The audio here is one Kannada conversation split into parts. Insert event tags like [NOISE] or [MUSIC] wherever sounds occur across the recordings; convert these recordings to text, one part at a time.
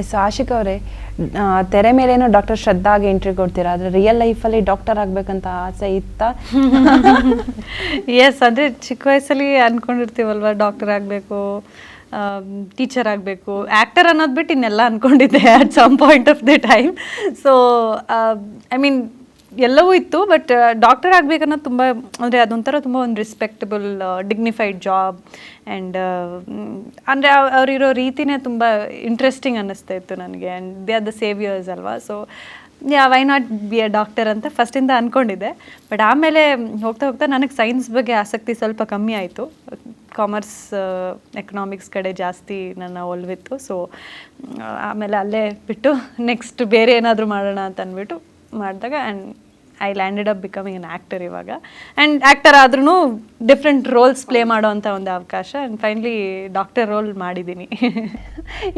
ಎಸ್, ಆಶಿಕ್ ಅವರೇ ತೆರೆ ಮೇಲೇನೋ ಡಾಕ್ಟರ್ ಶ್ರದ್ಧಾಗೆ ಎಂಟ್ರಿ ಕೊಡ್ತೀರಾ? ಆದರೆ ರಿಯಲ್ ಲೈಫಲ್ಲಿ ಡಾಕ್ಟರ್ ಆಗಬೇಕಂತ ಆಸೆ ಇತ್ತ? ಎಸ್ ಅಂದ್ರೆ ಚಿಕ್ಕ ವಯಸ್ಸಲ್ಲಿ ಅಂದ್ಕೊಂಡಿರ್ತೀವಲ್ವ ಡಾಕ್ಟರ್ ಆಗಬೇಕು ಟೀಚರ್ ಆಗಬೇಕು. ಆ್ಯಕ್ಟರ್ ಅನ್ನೋದು ಬಿಟ್ಟು ಇನ್ನೆಲ್ಲ ಅಂದ್ಕೊಂಡಿದ್ದೆ at some point of the time so I mean ಎಲ್ಲವೂ ಇತ್ತು ಬಟ್ ಡಾಕ್ಟರ್ ಆಗಬೇಕನ್ನೋದು ತುಂಬ, ಅಂದರೆ ಅದೊಂಥರ ತುಂಬ ಒಂದು ರೆಸ್ಪೆಕ್ಟಬಲ್ ಡಿಗ್ನಿಫೈಡ್ ಜಾಬ್ ಆ್ಯಂಡ್ ಅಂದರೆ ಅವರಿರೋ ರೀತಿನೇ ತುಂಬ ಇಂಟ್ರೆಸ್ಟಿಂಗ್ ಅನ್ನಿಸ್ತಾ ಇತ್ತು ನನಗೆ. And they are the saviours ಅಲ್ವಾ? So yeah why not be a doctor ಅಂತ ಫಸ್ಟಿಂದ ಅಂದ್ಕೊಂಡಿದ್ದೆ ಬಟ್ ಆಮೇಲೆ ಹೋಗ್ತಾ ಹೋಗ್ತಾ ನನಗೆ ಸೈನ್ಸ್ ಬಗ್ಗೆ ಆಸಕ್ತಿ ಸ್ವಲ್ಪ ಕಮ್ಮಿ ಆಯಿತು. ಕಾಮರ್ಸ್ ಎಕನಾಮಿಕ್ಸ್ ಕಡೆ ಜಾಸ್ತಿ ನನ್ನ ಒಲ್ವಿತ್ತು. ಸೊ ಆಮೇಲೆ ಅಲ್ಲೇ ಬಿಟ್ಟು ನೆಕ್ಸ್ಟ್ ಬೇರೆ ಏನಾದರೂ ಮಾಡೋಣ ಅಂತ ಅಂದ್ಬಿಟ್ಟು ಮಾಡಿದಾಗ and I landed up becoming an actor ಇವಾಗ. ಆ್ಯಂಡ್ ಆ್ಯಕ್ಟರ್ ಆದ್ರೂ ಡಿಫ್ರೆಂಟ್ ರೋಲ್ಸ್ ಪ್ಲೇ ಮಾಡೋ ಅಂಥ ಒಂದು ಅವಕಾಶ. ಆ್ಯಂಡ್ ಫೈನಲಿ ಡಾಕ್ಟರ್ ರೋಲ್ ಮಾಡಿದ್ದೀನಿ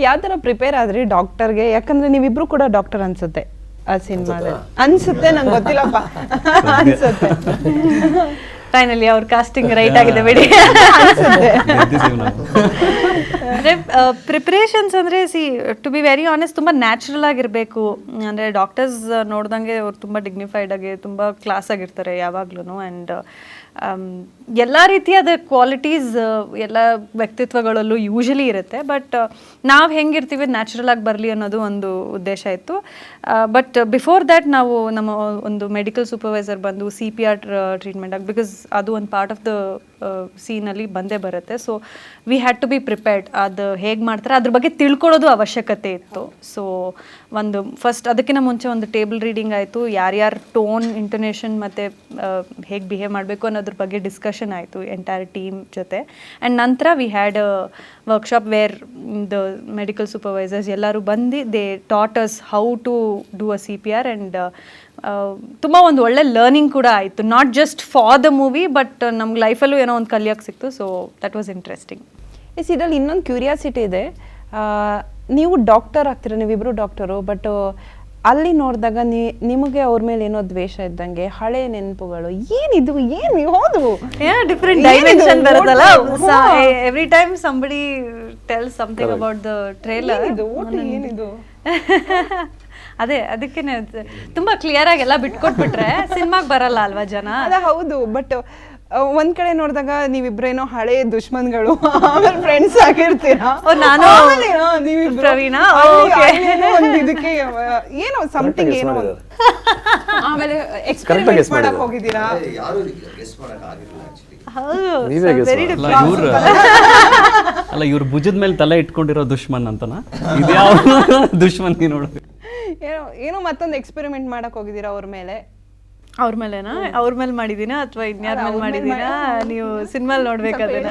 ಯಾವ ಥರ ಪ್ರಿಪೇರ್ ಆದ್ರಿ ಡಾಕ್ಟರ್ಗೆ ಯಾಕಂದ್ರೆ ನೀವಿಬ್ರು ಕೂಡ ಡಾಕ್ಟರ್ ಅನ್ಸುತ್ತೆ ಆ ಸಿನಿಮಾದಲ್ಲಿ ಅನ್ಸುತ್ತೆ ನಂಗೆ ಗೊತ್ತಿಲ್ಲಪ್ಪ. [LAUGHS] ಅನ್ಸುತ್ತೆ. ಫೈನಲಿ ಅವ್ರ ಕಾಸ್ಟಿಂಗ್ ರೈಟ್ ಆಗಿದೆ ಬಿಡಿ. [LAUGHS] ಅಂದರೆ ಪ್ರಿಪ್ರೇಷನ್ಸ್ ಅಂದರೆ C to be very honest ತುಂಬ ನ್ಯಾಚುರಲ್ ಆಗಿರಬೇಕು. ಅಂದರೆ ಡಾಕ್ಟರ್ಸ್ ನೋಡ್ದಂಗೆ ಅವ್ರು ತುಂಬ ಡಿಗ್ನಿಫೈಡ್ ಆಗಿ, ತುಂಬ ಕ್ಲಾಸ್ ಆಗಿರ್ತಾರೆ ಯಾವಾಗ್ಲೂ ಆ್ಯಂಡ್ ಎಲ್ಲ ರೀತಿಯಾದ ಕ್ವಾಲಿಟೀಸ್ ಎಲ್ಲ ವ್ಯಕ್ತಿತ್ವಗಳಲ್ಲೂ ಯೂಶಲಿ ಇರುತ್ತೆ. ಬಟ್ ನಾವು ಹೆಂಗಿರ್ತೀವಿ ನ್ಯಾಚುರಲ್ ಆಗಿ ಬರಲಿ ಅನ್ನೋದು ಒಂದು ಉದ್ದೇಶ ಇತ್ತು. ಬಟ್ ಬಿಫೋರ್ ದ್ಯಾಟ್ ನಾವು ನಮ್ಮ ಒಂದು ಮೆಡಿಕಲ್ ಸೂಪರ್ವೈಸರ್ ಬಂದು ಸಿ ಪಿ ಆರ್ ಟ್ರೀಟ್ಮೆಂಟ್ ಆಗಿ ಬಿಕಾಸ್ ಅದು ಒಂದು ಪಾರ್ಟ್ ಆಫ್ ದ ಸೀನಲ್ಲಿ ಬಂದೇ ಬರುತ್ತೆ. So we had to be prepared ಅದು ಹೇಗೆ ಮಾಡ್ತಾರೆ, ಅದ್ರ ಬಗ್ಗೆ ತಿಳ್ಕೊಳ್ಳೋದು ಅವಶ್ಯಕತೆ ಇತ್ತು. ಸೊ ಒಂದು ಫಸ್ಟ್ ಅದಕ್ಕಿಂತ ಮುಂಚೆ ಒಂದು ಟೇಬಲ್ ರೀಡಿಂಗ್ ಆಯಿತು. ಯಾರ್ಯಾರ ಟೋನ್ ಇಂಟೊನೇಷನ್ ಮತ್ತು ಹೇಗೆ ಬಿಹೇವ್ ಮಾಡಬೇಕು ಅನ್ನೋದ್ರ ಬಗ್ಗೆ ಡಿಸ್ಕಷನ್ ಆಯಿತು ಎಂಟೈರ್ ಟೀಮ್ ಜೊತೆ. ಆ್ಯಂಡ್ ನಂತರ we had workshop where the medical supervisors ಎಲ್ಲರೂ ಬಂದು they taught us how to do a C P R and ತುಂಬ ಒಂದು ಒಳ್ಳೆ ಲರ್ನಿಂಗ್ ಕೂಡ ಆಯಿತು. Not just for the movie but ನಮ್ಗೆ ಲೈಫಲ್ಲೂ ಏನೋ ಒಂದು ಕಲಿಯೋಕ್ಕೆ ಸಿಕ್ತು. So that was interesting yes ಇದರಲ್ಲಿ ಇನ್ನೊಂದು ಕ್ಯೂರಿಯಾಸಿಟಿ ಇದೆ. ಆ, ನೀವು ಡಾಕ್ಟರ್ ಆಗ್ತೀರ? ನೀವಿಬ್ಬರು ಡಾಕ್ಟರು ಬಟ್ ಅಲ್ಲಿ ನೋಡಿದಾಗ ನೀ ನಿಮಗೆ ಅವ್ರ ಮೇಲೆ ಏನೋ ದ್ವೇಷ ಇದ್ದಂಗೆ ಹಳೆ ನೆನಪುಗಳು ಏನಿದು ಏನು ಹೌದು ಡಿಫ್ರೆಂಟ್? ಡೈಮೆನ್ಷನ್ ಬರುತ್ತಲ್ಲ. Every time somebody tell something about the trailer ಏನಿದು? [LAUGHS] ಅದೇ ಅದಕ್ಕೆ ತುಂಬಾ ಕ್ಲಿಯರ್ ಆಗಿ ಎಲ್ಲ ಬಿಟ್ಕೊಟ್ಬಿಟ್ರೆ [LAUGHS] ಸಿನಿಮಾಗ್ ಬರಲ್ಲ ಅಲ್ವಾ ಜನ? ಅದ ಹೌದು ಬಟ್ ಒಂದ್ ಕಡೆ ನೋಡಿದಾಗ ನೀವಿಬ್ರೇನೋ ಹಳೆ ದುಶ್ಮನ್ಗಳು ಆಮೇಲೆ ಫ್ರೆಂಡ್ಸ್ ಆಗಿರ್ತೀರಾ? ನಾನು ಪ್ರವೀಣ? ಇದಕ್ಕೆ ಏನೋ ಸಮಥಿಂಗ್ ಏನೋ ಆಮೇಲೆ guess ಮಾಡಕ್. ಹೋಗಿದ್ದೀರಾ? ಅಲ್ಲ ಇವ್ರ [LAUGHS] ಅಲ್ಲ ಇವ್ರ ಭುಜದ ಮೇಲೆ ತಲೆ ಇಟ್ಕೊಂಡಿರೋ ದುಶ್ಮನ್ ಅಂತನ? ಇದ್ಯಾವ ದುಶ್ಮನ್ ನೋಡು. ಏನೋ ಏನೋ ಮತ್ತೊಂದು ಎಕ್ಸ್ಪೆರಿಮೆಂಟ್ ಮಾಡಕ್ ಹೋಗಿದ್ದೀರಾ ಅವ್ರ ಮೇಲೆ? ಅವ್ರ ಮೇಲೆನಾ? ಅವ್ರ ಮೇಲೆ ಮಾಡಿದೀನಾ ಅಥವಾ ಇನ್ಯಾರ ಮೇಲೆ ಮಾಡಿದೀನ? ನೀವು ಸಿನಿಮಾ ನೋಡ್ಬೇಕು ಅದನ್ನ.